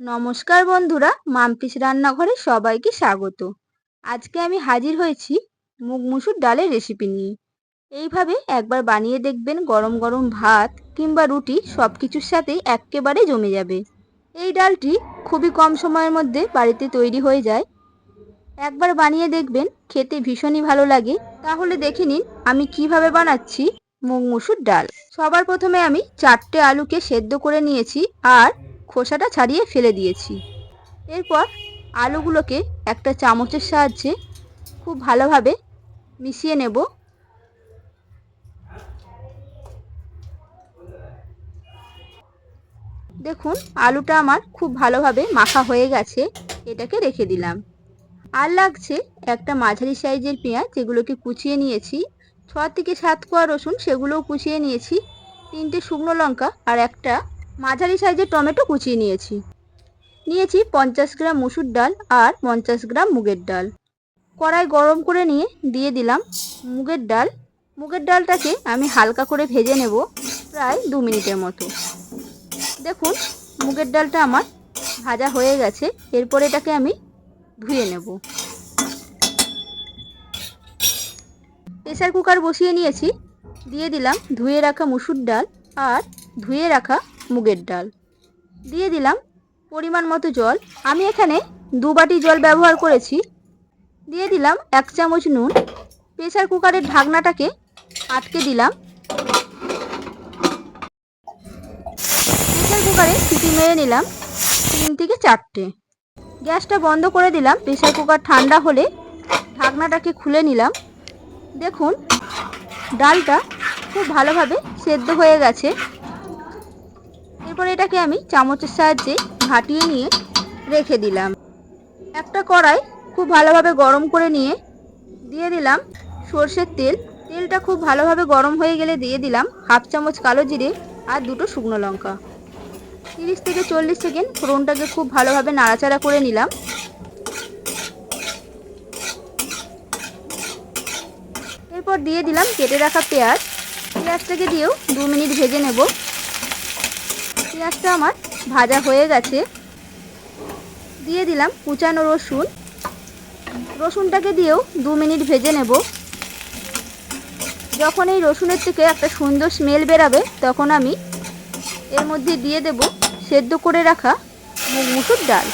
নমস্কার বন্ধুরা মামপিস রান্নাঘরে সবাইকে স্বাগত। আজকে আমি হাজির হয়েছি মুগ মুসুর ডালের রেসিপি নিয়ে। এইভাবে একবার বানিয়ে দেখবেন গরম গরম ভাত কিংবা রুটি সব কিছুর সাথেই একেবারে জমে যাবে। এই ডালটি খুবই কম সময়ের মধ্যে বাড়িতে তৈরি হয়ে যায়। একবার বানিয়ে দেখবেন, খেতে ভীষণই ভালো লাগে। তাহলে দেখে নিন আমি কীভাবে বানাচ্ছি মুগ মুসুর ডাল। সবার প্রথমে আমি চারটে আলুকে সেদ্ধ করে নিয়েছি আর খোসাটা ছাড়িয়ে ফেলে দিয়েছি। এরপর আলুগুলোকে একটা চামচের সাহায্যে খুব ভালোভাবে মিশিয়ে নেব। দেখুন, আলুটা আমার খুব ভালোভাবে মাখা হয়ে গেছে, এটাকে রেখে দিলাম। আর লাগছে একটা মাঝারি সাইজের পেঁয়াজ, যেগুলোকে কুচিয়ে নিয়েছি। ছ থেকে সাত কোয়া রসুন, সেগুলোও কুচিয়ে নিয়েছি। তিনটে শুকনো লঙ্কা আর একটা মাঝারি সাইজের টমেটো কুচিয়ে নিয়েছি। নিয়েছি পঞ্চাশ গ্রাম মুসুর ডাল আর পঞ্চাশ গ্রাম মুগের ডাল। কড়াই গরম করে নিয়ে দিয়ে দিলাম মুগের ডাল। মুগের ডালটাকে আমি হালকা করে ভেজে নেব প্রায় দু মিনিটের মতো। দেখুন, মুগের ডালটা আমার ভাজা হয়ে গেছে। এরপর এটাকে আমি ধুয়ে নেব। প্রেসার কুকার বসিয়ে নিয়েছি। দিয়ে দিলাম ধুয়ে রাখা মুসুর ডাল আর ধুয়ে রাখা মুগের ডাল। দিয়ে দিলাম পরিমাণ মতো জল। আমি এখানে দু বাটি জল ব্যবহার করেছি। দিয়ে দিলাম এক চামচ নুন। প্রেসার কুকারের ঢাকনাটাকে আটকে দিলাম। প্রেসার কুকারে সিটি মেরে নিলাম তিন থেকে চারটে। গ্যাসটা বন্ধ করে দিলাম। প্রেসার কুকার ঠান্ডা হলে ঢাকনাটাকে খুলে নিলাম। দেখুন, ডালটা খুব ভালোভাবে সেদ্ধ হয়ে গেছে। এরপর এটাকে আমি চামচের সাহায্যে ঘাটিয়ে নিয়ে রেখে দিলাম। একটা কড়াই খুব ভালোভাবে গরম করে নিয়ে দিয়ে দিলাম সর্ষের তেল। তেলটা খুব ভালোভাবে গরম হয়ে গেলে দিয়ে দিলাম হাফ চামচ কালো জিরে আর দুটো শুকনো লঙ্কা। তিরিশ থেকে চল্লিশ সেকেন্ড ফোড়নটাকে খুব ভালোভাবে নাড়াচাড়া করে নিলাম। এরপর দিয়ে দিলাম কেটে রাখা পেঁয়াজ। পেঁয়াজটাকে দিয়েও দু মিনিট ভেজে নেব। পেঁয়াজটা আমার ভাজা হয়ে গেছে। দিয়ে দিলাম কুচানো রসুন। রসুনটাকে দিয়েও দু মিনিট ভেজে নেব। যখন এই রসুনের থেকে একটা সুন্দর স্মেল বেরাবে, তখন আমি এর মধ্যে দিয়ে দেব সেদ্ধ করে রাখা মুগ মুসুর ডাল।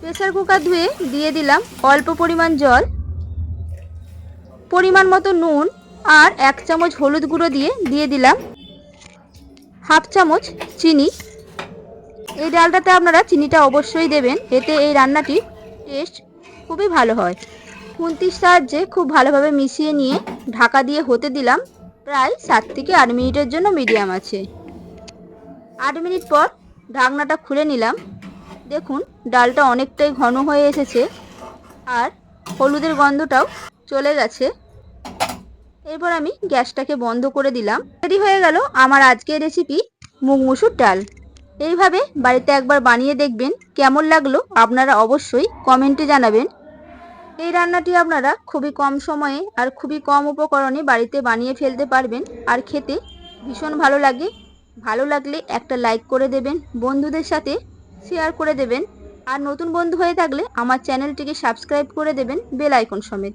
প্রেসার কুকার ধুয়ে দিয়ে দিলাম অল্প পরিমাণ জল। পরিমাণ মতো নুন আর এক চামচ হলুদ গুঁড়ো দিয়ে দিয়ে দিলাম। হাফ চামচ চিনি। এই ডালটাতে আপনারা চিনিটা অবশ্যই দেবেন, এতে এই রান্নাটির টেস্ট খুবই ভালো হয়। খুন্তির সাহায্যে খুব ভালোভাবে মিশিয়ে নিয়ে ঢাকা দিয়ে হতে দিলাম প্রায় সাত থেকে আট মিনিটের জন্য মিডিয়াম আছে। আট মিনিট পর ঢাকনাটা খুলে নিলাম। দেখুন, ডালটা অনেকটাই ঘন হয়ে এসেছে আর হলুদের গন্ধটাও চলে গেছে। এরপর আমি গ্যাসটাকে বন্ধ করে দিলাম। রেডি হয়ে গেল আমার আজকের রেসিপি মুগ মুসুর ডাল। এইভাবে বাড়িতে একবার বানিয়ে দেখবেন কেমন লাগল, আপনারা অবশ্যই কমেন্টে জানাবেন। এই রান্নাটি আপনারা খুবই কম সময়ে আর খুবই কম উপকরণে বাড়িতে বানিয়ে ফেলতে পারবেন আর খেতে ভীষণ ভালো লাগে। ভালো লাগলে একটা লাইক করে দেবেন, বন্ধুদের সাথে শেয়ার করে দেবেন। আর নতুন বন্ধু হয়ে থাকলে আমার চ্যানেলটিকে সাবস্ক্রাইব করে দেবেন বেল আইকন সমেত।